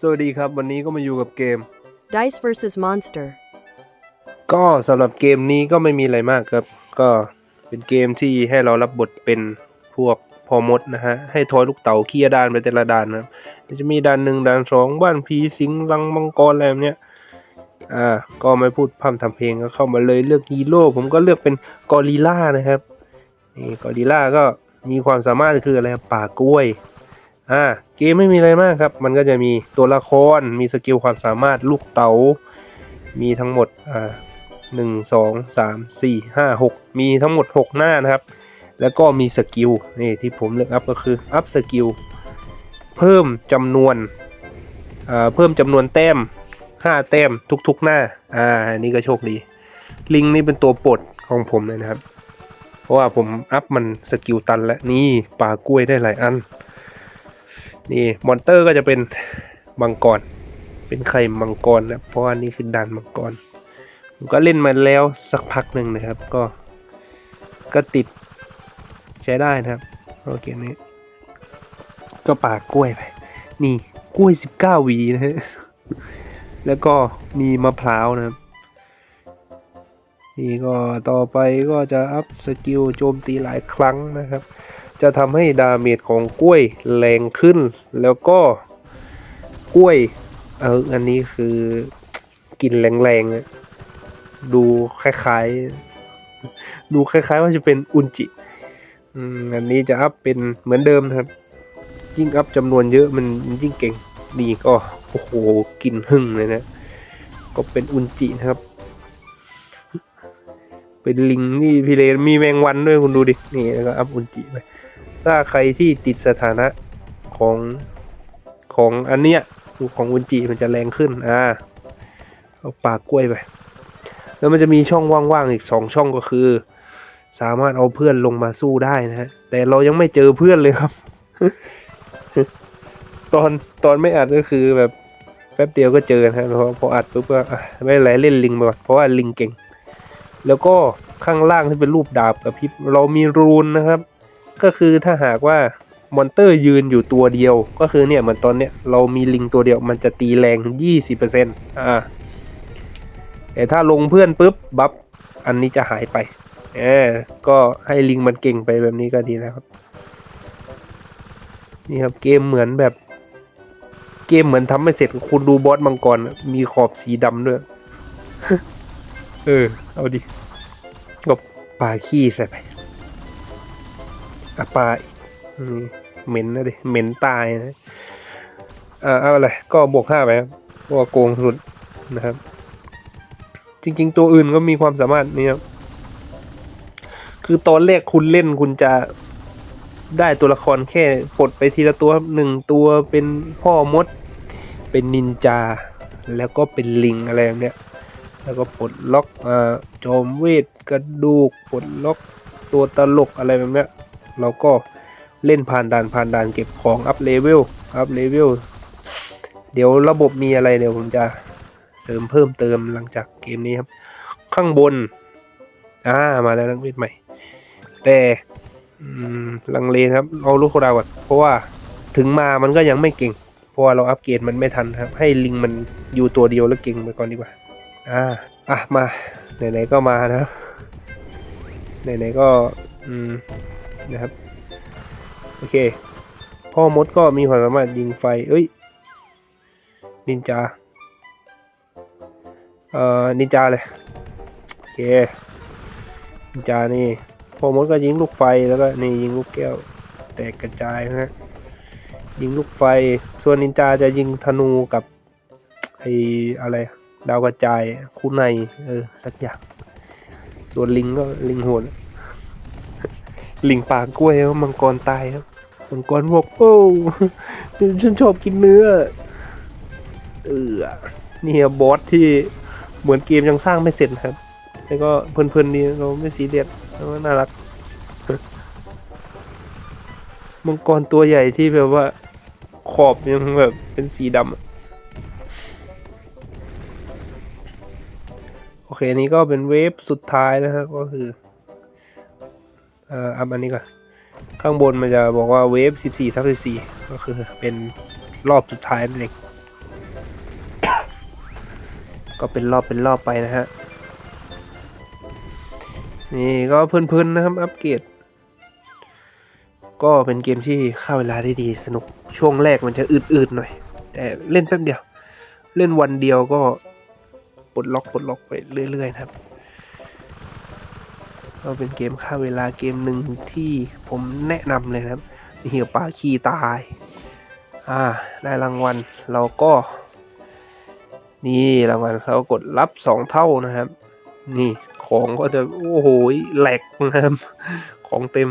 สวัสดีครับ วันนี้ก็มาอยู่กับเกม Dice vs. Monster. ก็สำหรับเกมนี้ก็ไม่มีอะไรมากครับ ก็เป็นเกมที่ให้เรารับบทเป็นพวกพอมดนะฮะ ให้ทอยลูกเต๋าเคลียร์ด่านไปแต่ละด่านนะครับเดี๋ยวจะมีด่านหนึ่งด่านสองบ้านผีสิงรังมังกรอะไรแบบเนี้ยอ่าก็ไม่พูดพร่ำทำเพลงก็เข้ามาเลยเลือกฮีโร่ผมก็เลือกเป็นกอริลล่านะครับนี่กอริลล่าก็มีความสามารถคืออะไรครับป่ากล้วย อ่าเกมไม่มีอะไรมากครับ มันก็จะมีตัวละคร มีสกิลความสามารถลูกเต๋า มีทั้งหมดอ่าหนึ่งสองสามสี่ห้าหกมีทั้งหมดหกหน้านะครับ แล้วก็มีสกิลนี่ที่ผมเลือกอัพก็คืออัพสกิลเพิ่มจำนวนอ่าเพิ่มจำนวนแต้มห้าแต้มทุกๆหน้าอ่าอันนี้ก็โชคดี ลิงนี่เป็นตัวโปรดของผมเลยนะครับ เพราะว่าผมอัพมันสกิลตันแล้วนี่ป่ากล้วยได้หลายอัน นี่มอนเตอร์ก็จะเป็นมังกร เป็นไข่มังกรนะ เพราะว่านี่คือด่านมังกร ผมก็เล่นมาแล้วสักพักหนึ่งนะครับ ก็ ก็ติดใช้ได้นะครับโอเคนี้ ก็ปากกล้วยไป นี่กล้วย 19หวีนะฮะ แล้วก็มีมะพร้าวนะครับ นี่ก็ต่อไปก็จะอัพสกิลโจมตีหลายครั้งนะครับ จะทำให้ดาเมจของกล้วยแรงขึ้น แล้วก็กล้วยเอออันนี้คือกินแรงๆอะดูคล้ายๆ ดูคล้ายๆว่าจะเป็นอุนจิอืมอันนี้จะอัพเป็นเหมือนเดิมนะครับ ยิ่งอัพจำนวนเยอะมันยิ่งเก่งนี่ก็โอ้โหกินหึ่งเลยนะ ก็เป็นอุนจินะครับ เป็นลิงนี่พี่เลนมีแมงวันด้วยคุณดูดิ นี่แล้วก็อัพอุนจิไป ถ้าใครที่ติดสถานะของของอันเนี้ยของอุนจิมันจะแรงขึ้น อ่า เอาปากกล้วยไป แล้วมันจะมีช่องว่างๆอีกสองช่องก็คือ สามารถเอาเพื่อนลงมาสู้ได้นะฮะ แต่เรายังไม่เจอเพื่อนเลยครับ ตอนตอนไม่อัดก็คือแบบแป๊บเดียวก็เจอนะฮะพอพออัดปุ๊บก็อะไม่ไรเล่นลิงไปก่อนเพราะว่าลิงเก่ง แล้วก็ข้างล่างที่เป็นรูปดาบกับพิบเรามีรูนนะครับ ก็คือถ้าหากว่ามอนเตอร์ยืนอยู่ตัวเดียว ก็คือเนี่ยเหมือนตอนเนี้ยเรามีลิงตัวเดียวมันจะตีแรง 20%อ่าแต่ถ้าลงเพื่อนปุ๊บบัฟอันนี้จะหายไปเออก็ให้ลิงมันเก่งไปแบบนี้ก็ดีแล้วครับนี่ครับเกมเหมือนแบบ เกมเหมือนทำไม่เสร็จคุณดูบอสมังกรมีขอบสีดำด้วย เออ เอาดิก็ปลาขี้ใส่ไปอะปลาอีกนี่เหม็นนะดิเหม็นตายนะอ่าเอาอะไรก็บวกห้าไปครับเพราะว่าโกงสุดนะครับ จริง ๆ ตัวอื่นก็มีความสามารถนี่ครับคือตอนแรกคุณเล่นคุณจะได้ตัวละครแค่ปลดไปทีละตัวหนึ่งตัวเป็นพ่อมด เป็นนินจา แล้วก็เป็นลิงอะไรแบบเนี้ย แล้วก็ปลดล็อกอ่าโจมเวทกระดูกปลดล็อกตัวตลกอะไรแบบนี้เราก็เล่นผ่านด่านผ่านด่านเก็บของอัพเลเวลอัพเลเวลเดี๋ยวระบบมีอะไรเดี๋ยวผมจะเสริมเพิ่มเติมหลังจากเกมนี้ครับ ข้างบนอ่ามาแล้วนักเวทใหม่ แต่ลังเลครับเอาลูกโคดาก่อนเพราะว่าถึงมามันก็ยังไม่เก่ง เพราะว่าเราอัปเกรดมันไม่ทันครับ ให้ลิงมันอยู่ตัวเดียวแล้วเก่งไปก่อนดีกว่า อ่าอะมาไหนๆก็มานะครับไหนๆก็อืมนะครับโอเค พ่อมดก็มีความสามารถยิงไฟ เอ้ยนินจาเอ่อนินจาเลยโอเคนินจานี่พ่อมดก็ยิงลูกไฟแล้วก็นี่ยิงลูกแก้ว แตกกระจายนะฮะยิงลูกไฟ ส่วนนินจาจะยิงธนูกับไออะไร ดาวกระจายคู่ในเออสักอย่าง ส่วนลิงก็ลิงโหดลิงป่ากล้วยมังกรตายครับมังกรบอกโอ้ฉันชอบกินเนื้อเออนี่ครับอสที่เหมือนเกมยังสร้างไม่เสร็จครับแต่ก็เพลินๆดีเราไม่ซีเรียสแล้วก็น่ารักมังกรตัวใหญ่ที่แบบว่าขอบยังแบบเป็นสีดำ เคอันนี้ก็เป็นเวฟสุดท้ายนะครับก็คือเอ่ออัพอันนี้ก่อนข้างบนมันจะบอกว่าเวฟ14ทับ14 ก็คือเป็นรอบสุดท้ายนั่นเองก็เป็นรอบเป็นรอบไปนะฮะนี่ก็เพลินๆนะครับอัปเกรดก็เป็นเกมที่เข้าเวลาได้ดีสนุกช่วงแรกมันจะอืดๆหน่อย แต่เล่นแป๊บเดียว เล่นวันเดียวก็ ปลดล็อกปลดล็อกไปเรื่อยๆนะครับก็เป็นเกมฆ่าเวลาเกมหนึ่งที่ผมแนะนำเลยนะครับเหี่ยวปลาขี้ตาย อ่าได้รางวัลเราก็ นี่รางวัลเรากดรับสองเท่านะครับ นี่ของก็จะโอ้โหแหลกนะครับของเต็ม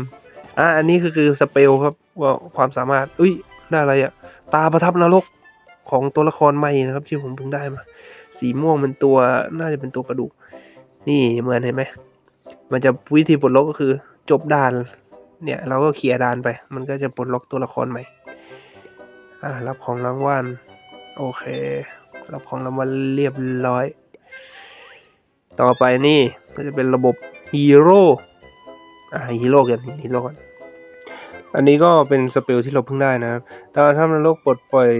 อ่าอันนี้คือคือสเปลครับว่าความสามารถอุ้ยได้อะไรอะตาประทับนรกของตัวละครใหม่นะครับที่ผมเพิ่งได้มา สีม่วงเป็นตัวน่าจะเป็นตัวกระดูก นี่เหมือนเห็นไหม มันจะวิธีปลดล็อกก็คือจบด่าน เนี่ยเราก็เคลียร์ด่านไป มันก็จะปลดล็อกตัวละครใหม่ อ่ารับของรางวัล โอเค รับของรางวัลเรียบร้อย ต่อไปนี่ก็จะเป็นระบบฮีโร่ อ่าฮีโร่กันฮีโร่ก่อน อันนี้ก็เป็นสเปลที่เราเพิ่งได้นะครับตอนทำนรกปลดปล่อย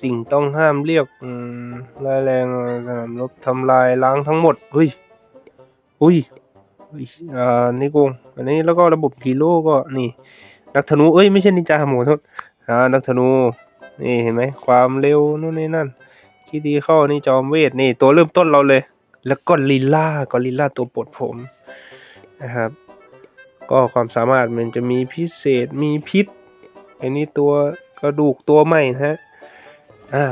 สิ่งต้องห้ามเรียกอืมรายแรงสนามรบทำลายล้างทั้งหมดเฮ้ยอุ้ยอ่านี่โกงอันนี้แล้วก็ระบบฮีโร่ก็นี่ นักธนูเอ้ยไม่ใช่นินจาหมูโทษอ่านักธนูนี่เห็นไหมความเร็วนู่นนี่นั่นคิดดีเข้านี่จอมเวทนี่ตัวเริ่มต้นเราเลย แล้วก็ลิลล่าก็ลิลล่าตัวปรดผมนะครับ ก็ความสามารถมันจะมีพิเศษมีพิษ อันนี้ตัวกระดูกตัวใหม่นะฮะอ่า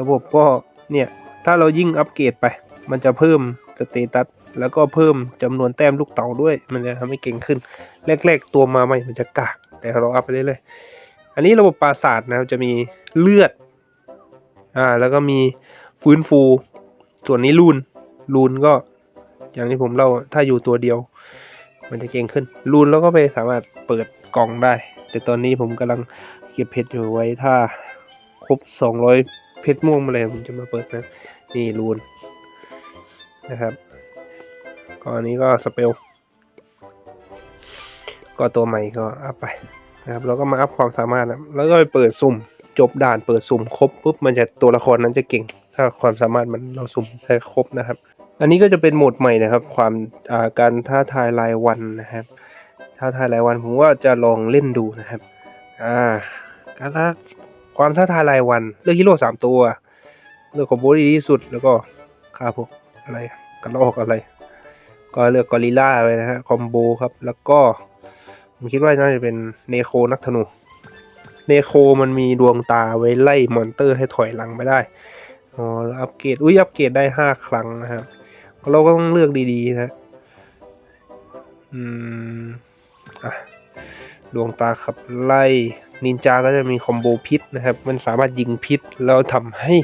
ระบบก็เนี่ย ถ้าเรายิ่งอัปเกรดไป มันจะเพิ่มสเตตัสแล้วก็เพิ่มจำนวนแต้มลูกเต๋าด้วย มันจะทำให้เก่งขึ้น แรก ๆ ตัวมาใหม่มันจะกาก แต่เราอัพไปเรื่อยๆอันนี้ระบบปราศาสตร์นะครับจะมีเลือดอ่าแล้วก็มีฟื้นฟู ส่วนนี้รูนรูนก็อย่างที่ผมเล่าถ้าอยู่ตัวเดียว มันจะเก่งขึ้น รูนแล้วก็ไปสามารถเปิดกล่องได้ แต่ตอนนี้ผมกำลังเก็บเพชรอยู่ไว้ถ้าครบ 200 เพชรม่วงมาเลยผมจะมาเปิดนะนี่รูนนะครับก็อันนี้ก็สเปลก็ตัวใหม่ก็อัพไปนะครับแล้วก็มาอัพความสามารถนะแล้วก็ไปเปิดสุ่มจบด่านเปิดสุ่มครบปุ๊บมันจะตัวละครนั้นจะเก่ง ถ้าความสามารถมันเราสุ่มได้ครบนะครับ อันนี้ก็จะเป็นโหมดใหม่นะครับ ความาการท้าทายรายวันนะครับ ท้าทายรายวันผมว่าจะลองเล่นดูนะครับอ่าการท้าความท้าทายรายวันเลือกฮีโร่สามตัว เลือกคอมโบที่ดีที่สุดแล้วก็ฆ่าพวกอะไรกันลอกอะไร ก็เลือกกอริลล่าไปนะฮะคอมโบครับแล้วก็ผมคิดว่าน่าจะเป็นเนโคนักธนูเนโคมันมีดวงตาไว้ไล่มอนเตอร์ให้ถอยหลังไม่ได้อ๋อแล้วอัปเกรดอุ้ยอัปเกรดได้ห้าครั้งนะครับ เราก็ต้องเลือกดีๆนะอืมอะดวงตาขับไล่นินจาก็จะมีคอมโบพิษนะครับ มันสามารถยิงพิษ แล้วทำให้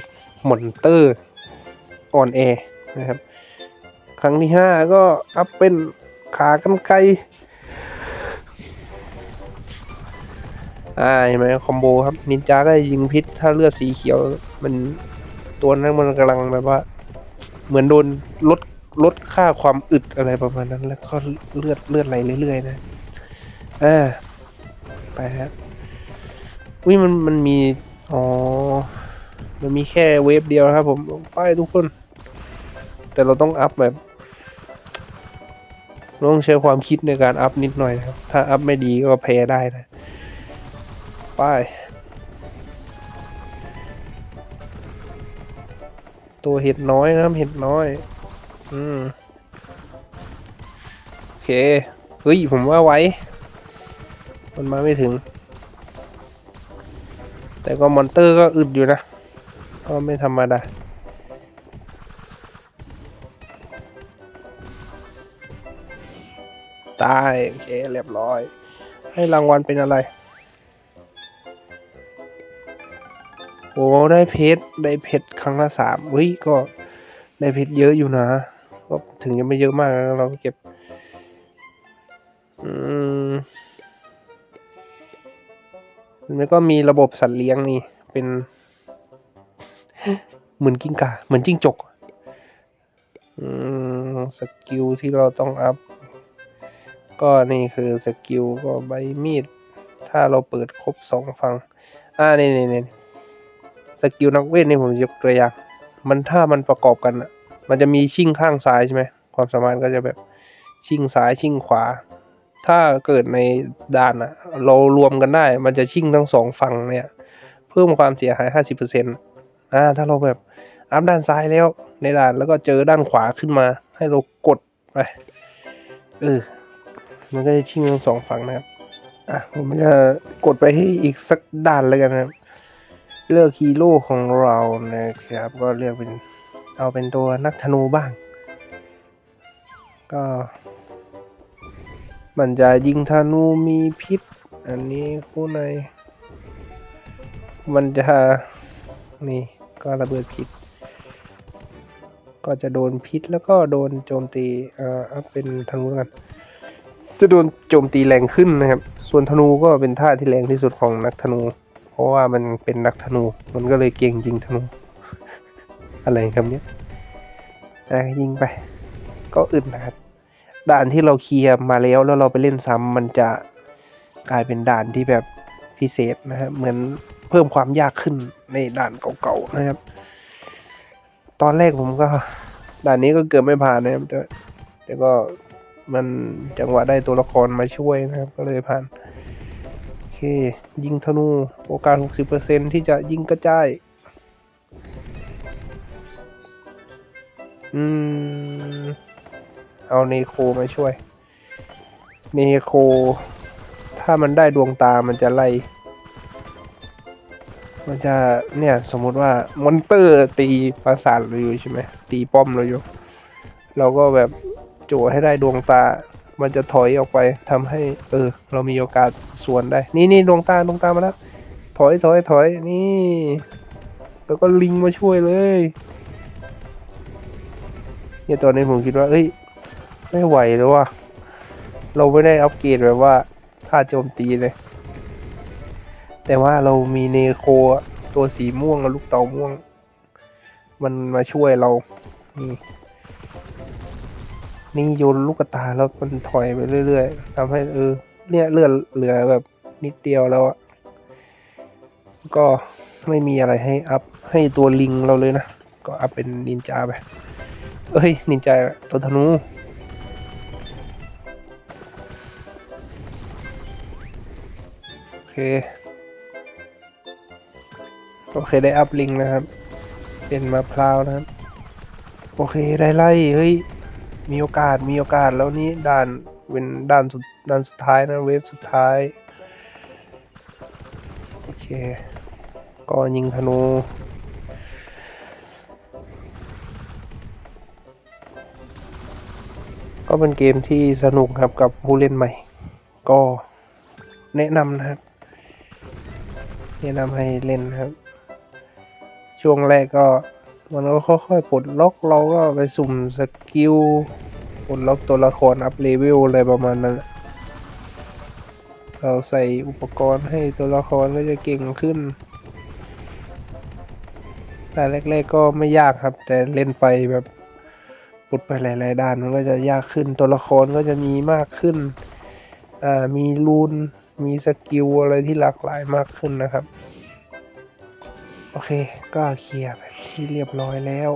มอนเตอร์อ่อนแอนะครับ ครั้งที่ห้าก็อัพเป็นขากันไกรอ่าเห็นไหมคอมโบครับ นินจาก็ยิงพิษ ถ้าเลือดสีเขียวมันตัวนั้นมันกำลังแบบว่า เหมือนโดนลดลดค่าความอึดอะไรประมาณนั้น แล้วก็เลือดเลือดไหลเรื่อยๆนะอ่าไปฮะอุ้ยมันมันมี อ๋อ มันมีแค่เวฟเดียวครับผมไปทุกคน แต่เราต้องอัพแบบต้องใช้ความคิดในการอัพนิดหน่อยนะครับ ถ้าอัพไม่ดีก็แพ้ได้นะไป ตัวเห็ดน้อยนะครับเห็ดน้อย อืมโอเค เฮ้ย ผมว่าไว้ มันมาไม่ถึง แต่ก็มอนเตอร์ก็อึดอยู่นะ ก็ไม่ธรรมดาตายโอเคเรียบร้อย ให้รางวัลเป็นอะไร โอ้ได้เพชรได้เพชรครั้งละสามเฮ้ยก็ได้เพชรเยอะอยู่นะก็ถึงจะไม่เยอะมากเราเก็บอืมแล้วก็มีระบบสัตว์เลี้ยงนี่ เป็นเหมือนกิ้งก่าเหมือนจิ้งจกอืมสกิลที่เราต้องอัพ ก็นี่คือสกิลก็ใบมีด ถ้าเราเปิดครบสองฝั่งอ่านี่นี่นี่ สกิลนักเวทนี่ผมยกตัวอย่าง มันถ้ามันประกอบกันอะมันจะมีชิ่งข้างซ้ายใช่ไหมความสามารถก็จะแบบชิ่งซ้ายชิ่งขวา ถ้าเกิดในด่านอะเรารวมกันได้ มันจะชิ่งทั้งสองฝั่งเนี่ย เพิ่มความเสียหาย 50%อ่าถ้าเราแบบอัพด้านซ้ายแล้วในด่านแล้วก็เจอด้านขวาขึ้นมา ให้เรากดไปเออมันก็จะชิ่งทั้งสองฝั่งนะครับอะผมจะกดไปให้อีกสักด่านแล้วกันนะครับ เลือกฮีโร่ของเรานะครับ ก็เลือกเป็นเอาเป็นตัวนักธนูบ้าง ก็ มันจะยิงธนูมีพิษ อันนี้คู่ใน มันจะ นี่ก็ระเบิดพิษ ก็จะโดนพิษแล้วก็โดนโจมตีเอ่อเอาเป็นธนูแล้วกันจะโดนโจมตีแรงขึ้นนะครับ ส่วนธนูก็เป็นท่าที่แรงที่สุดของนักธนู เพราะว่ามันเป็นนักธนู มันก็เลยเก่งยิงธนู อะไรครับเนี้ยแต่ยิงไป ก็อึดนะครับ ด่านที่เราเคลียร์มาแล้วแล้วเราไปเล่นซ้ำมันจะกลายเป็นด่านที่แบบพิเศษนะครับเหมือนเพิ่มความยากขึ้นในด่านเก่าๆนะครับ ตอนแรกผมก็ด่านนี้ก็เกือบไม่ผ่านนะครับแต่แต่ก็มันจังหวะได้ตัวละครมาช่วยนะครับ ก็เลยผ่าน เค ยิงธนู โอกาส 60%ที่จะยิงกระจาย อืม เอาเนโคมาช่วย เนโค ถ้ามันได้ดวงตามันจะไล่ มันจะ เนี่ย สมมุติว่ามอนเตอร์ตีปราสาทเราอยู่ใช่ไหม ตีป้อมเราอยู่ เราก็แบบโจให้ได้ดวงตา มันจะถอยออกไปทำให้ เออ เรามีโอกาสสวนได้ นี่นี่ดวงตาดวงตามาแล้ว ถอยถอยถอยนี่ แล้วก็ลิงมาช่วยเลยเนี่ยตอนนี้ผมคิดว่าเอ้ย ไม่ไหวแล้วว่ะเราไม่ได้อัปเกรดแบบว่าท่าโจมตีเลย แต่ว่าเรามีเนโคตัวสีม่วงกับลูกเต่าม่วง มันมาช่วยเรานี่ นี่โยนลูกกระตาแล้วมันถอยไปเรื่อยๆทำให้เออ เนี่ยเลือดเหลือแบบนิดเดียวแล้วอะก็ไม่มีอะไรให้อัพให้ตัวลิงเราเลยนะ ก็อัพเป็นนินจาไป เอ้ย นินจาตัวธนูโอเค โอเคได้อัพลิงนะครับ เป็นมะพร้าวนะครับ โอเคได้ไล่ เฮ้ย มีโอกาสมีโอกาสแล้วนี่ด่านเป็นด่านสุดด่านสุดท้ายนะเวฟสุดท้าย โอเค ก็ยิงธนูก็เป็นเกมที่สนุกครับกับผู้เล่นใหม่ ก็แนะนำนะครับ แนะนำให้เล่นนะครับ ช่วงแรกก็ มันก็ค่อยๆปลดล็อกเราก็ไปสุ่มสกิลปลดล็อกตัวละครอัพเลเวลอะไรประมาณนั้น เราใส่อุปกรณ์ให้ตัวละครก็จะเก่งขึ้น แต่แรกๆก็ไม่ยากครับ แต่เล่นไปแบบปลดไปหลายๆด้านมันก็จะยากขึ้น ตัวละครก็จะมีมากขึ้น อ่า มีรูน มีสกิลอะไรที่หลากหลายมากขึ้นนะครับ โอเค ก็เคลียร์ไป ที่เรียบร้อยแล้ว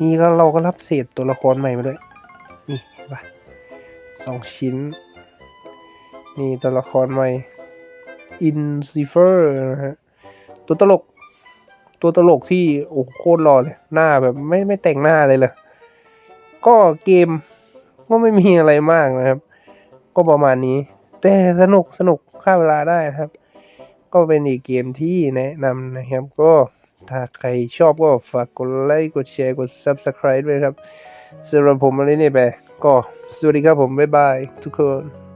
นี่ก็เราก็รับเศษตัวละครใหม่มาด้วย นี่เห็นปะสองชิ้นนี่ตัวละครใหม่อินซิเฟอร์นะฮะตัวตลก ตัวตลกที่โอ้โหโคตรหล่อเลย หน้าแบบไม่ไม่แต่งหน้าเลยเลยก็เกมก็ไม่มีอะไรมากนะครับ ก็ประมาณนี้ แต่สนุกสนุกฆ่าเวลาได้นะครับ ก็เป็นอีกเกมที่แนะนำนะครับก็ ถ้าใครชอบก็ฝากกดไลค์กดแชร์กด Subscribe ด้วยครับสำหรับผมมาเล่นนี่ไปก็สวัสดีครับผม บ๊ายบายทุกคน